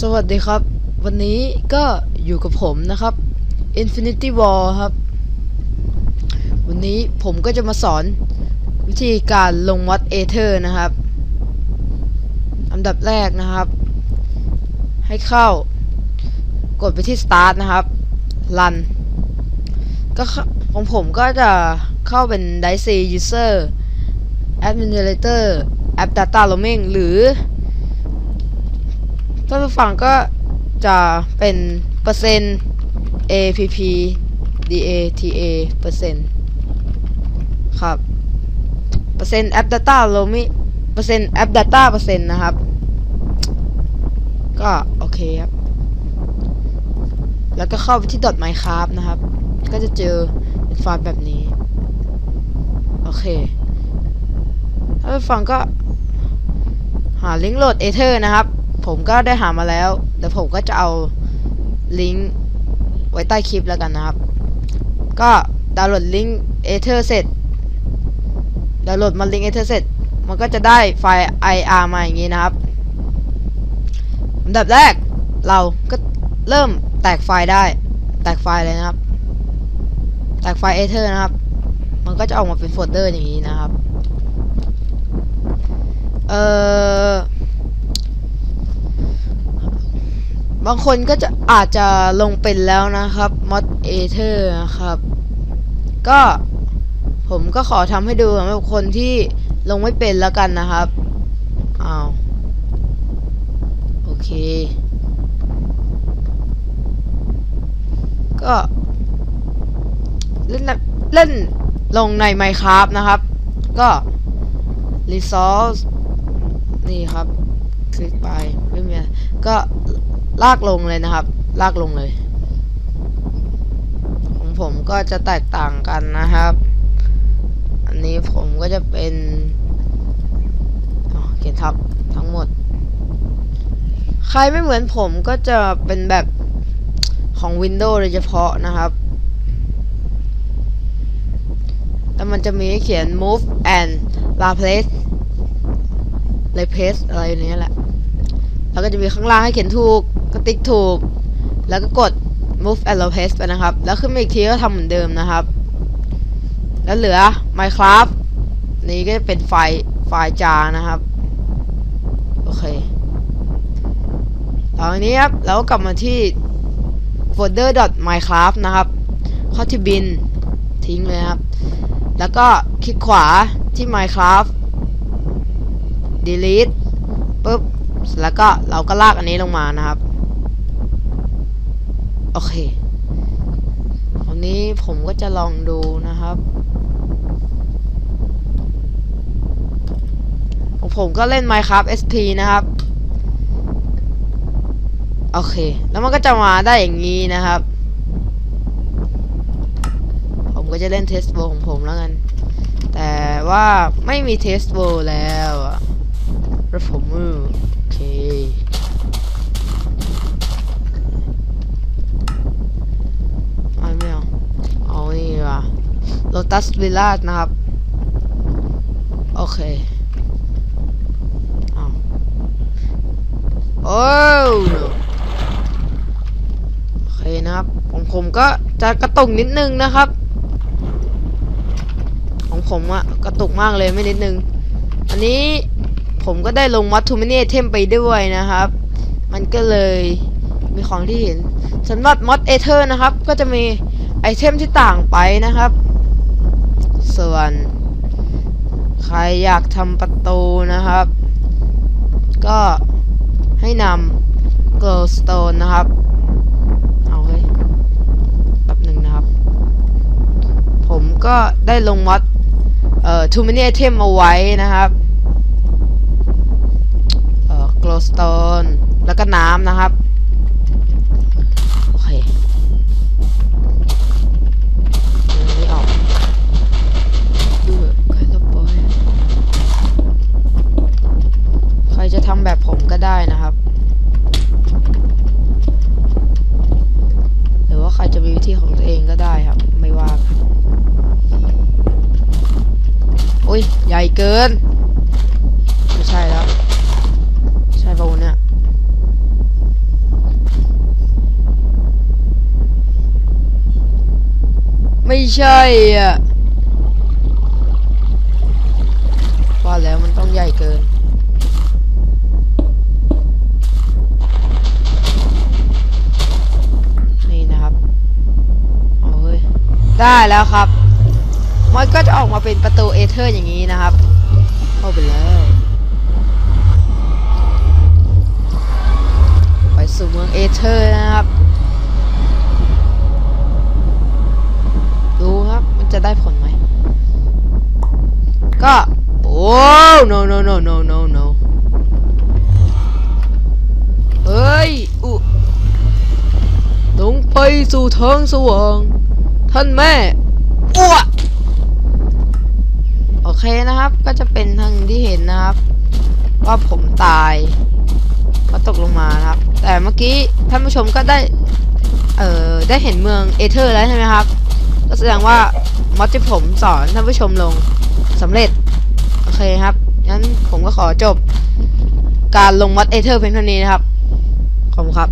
สวัสดีครับ วันนี้ก็อยู่กับผมนะครับ Infinity War ครับ วันนี้ผมก็จะมาสอนวิธีการลงมอดเอเธอร์นะครับอันดับแรกนะครับ ให้เข้ากดไปที่ Start นะครับ Run ก็เข้าของผมก็จะเข้าเป็น Dice User Administrator App Data Roaming หรือ ถ้าผู้ฟังก็จะเป็นเปอร์เซ็นต์ APP DATA เปอร์เซ็นต์ครับ เปอร์เซ็นต์ App Data Roaming เปอร์เซ็นต์ App Data เปอร์เซ็นต์นะครับ ก็โอเคครับ แล้วก็เข้าไปที่ .minecraft นะครับ ก็จะเจอเป็นไฟล์แบบนี้ โอเค ถ้าผู้ฟังก็หาลิงก์โหลด Ether นะครับ ผมก็ได้หามาแล้วเดี๋ยวผมก็จะเอาลิงก์ไว้ใต้คลิปแล้วกันนะครับ ก็ดาวน์โหลดลิงก์ Ether เสร็จดาวน์โหลดมาลิงก์ Ether เสร็จมันก็จะได้ไฟล์ IR มาอย่างนี้นะครับอันดับแรกเราก็เริ่มแตกไฟล์ได้ แตกไฟล์เลยนะครับ แตกไฟล์ Ether นะครับ มันก็จะออกมาเป็นโฟลเดอร์อย่างนี้นะครับ เอ่อ บางคนก็จะอาจจะลงเป็นแล้วนะครับ mod ether นะครับ ก็ผมก็ขอทำให้ดูสำหรับคนที่ลงไม่เป็นแล้วกันนะครับอ้าวโอเค ก็เล่นเล่นลงใน Minecraft นะครับ ก็ resource นี่ครับ คลิกไปไม่มีก็ลากลงเลยนะครับ ลากลงเลย ของผมก็จะแตกต่างกันนะครับ อันนี้ผมก็จะเป็นเขียนทับทั้งหมด ใครไม่เหมือนผมก็จะเป็นแบบของ Windows โดยเฉพาะนะครับแล้วมันจะมีเขียน move and replace replace อะไรเนี้ยแหละ แล้วก็จะมีข้างล่างให้เขียนถูกก็ติ๊กถูก แล้วก็กด move and replace ไปนะครับ แล้วขึ้นมาอีกทีก็ทำเหมือนเดิมนะครับ แล้วเหลือ Minecraft นี่ก็จะเป็นไฟล์ไฟล์จานะครับ โอเคตอนนี้ครับเราก็กลับมาที่ folder .minecraft นะครับ เข้าที่บินทิ้งเลยครับ แล้วก็คลิกขวาที่ Minecraft delete ปุ๊บ แล้วก็เราก็ลากอันนี้ลงมานะครับ โอเคคราวนี้ผมก็จะลองดูนะครับของผมก็เล่น Minecraft SP นะครับ โอเค แล้วมันก็จะมาได้อย่างนี้นะครับ ผมก็จะเล่นเทสโบของผมแล้วกัน แต่ว่าไม่มีเทสโบแล้วอะรถผมมือโอเค เอาไม่เอา เอานี่ดีกว่า Lotus Village นะครับ โอเคเอาโอ้โอเคนะครับของผมก็จะกระตุกนิดนึงนะครับ ของผมอะกระตุกมากเลยไม่นิดนึง อันนี้ผมก็ได้ลงมัดทูมิเนเทมไปด้วยนะครับ มันก็เลยมีของที่เห็นสำหรับมอดเอเธอร์นะครับ ก็จะมีไอเทมที่ต่างไปนะครับ ส่วน ใครอยากทำประตูนะครับ ก็ให้นำ glowstone นะครับ เอาเฮ้ยแป๊บหนึ่งนะครับ ผมก็ได้ลงมอดเอ่อ too many item เอาไว้นะครับ เอ่อ glowstone แล้วก็น้ำนะครับ ใหญ่เกิน ไม่ใช่แล้ว ใช่ป่าวเนี่ยไม่ใช่อะว่าแล้วมันต้องใหญ่เกินนี่นะครับโอ้ยได้แล้วครับ มันก็จะออกมาเป็นประตูเอเธอร์อย่างนี้นะครับเข้าไปแล้วไปสู่เมืองเอเธอร์นะครับ ดูครับมันจะได้ผลไหม ก็โอ้ no no no no no no เฮ้ยอุลงไปสู่ทางสว่างท่านแม่อ้ว เคนะครับ ก็จะเป็นทางที่เห็นนะครับ ว่าผมตายก็ตกลงมานะครับ แต่เมื่อกี้ท่านผู้ชมก็ได้ เอ่อ ได้เห็นเมืองเอเธอร์แล้วใช่ไหมครับ ก็แสดงว่ามอดที่ผมสอนท่านผู้ชมลงสำเร็จ โอเคครับ งั้นผมก็ขอจบ การลงมอดเอเธอร์เพียงเท่านี้นะครับ ขอบคุณครับ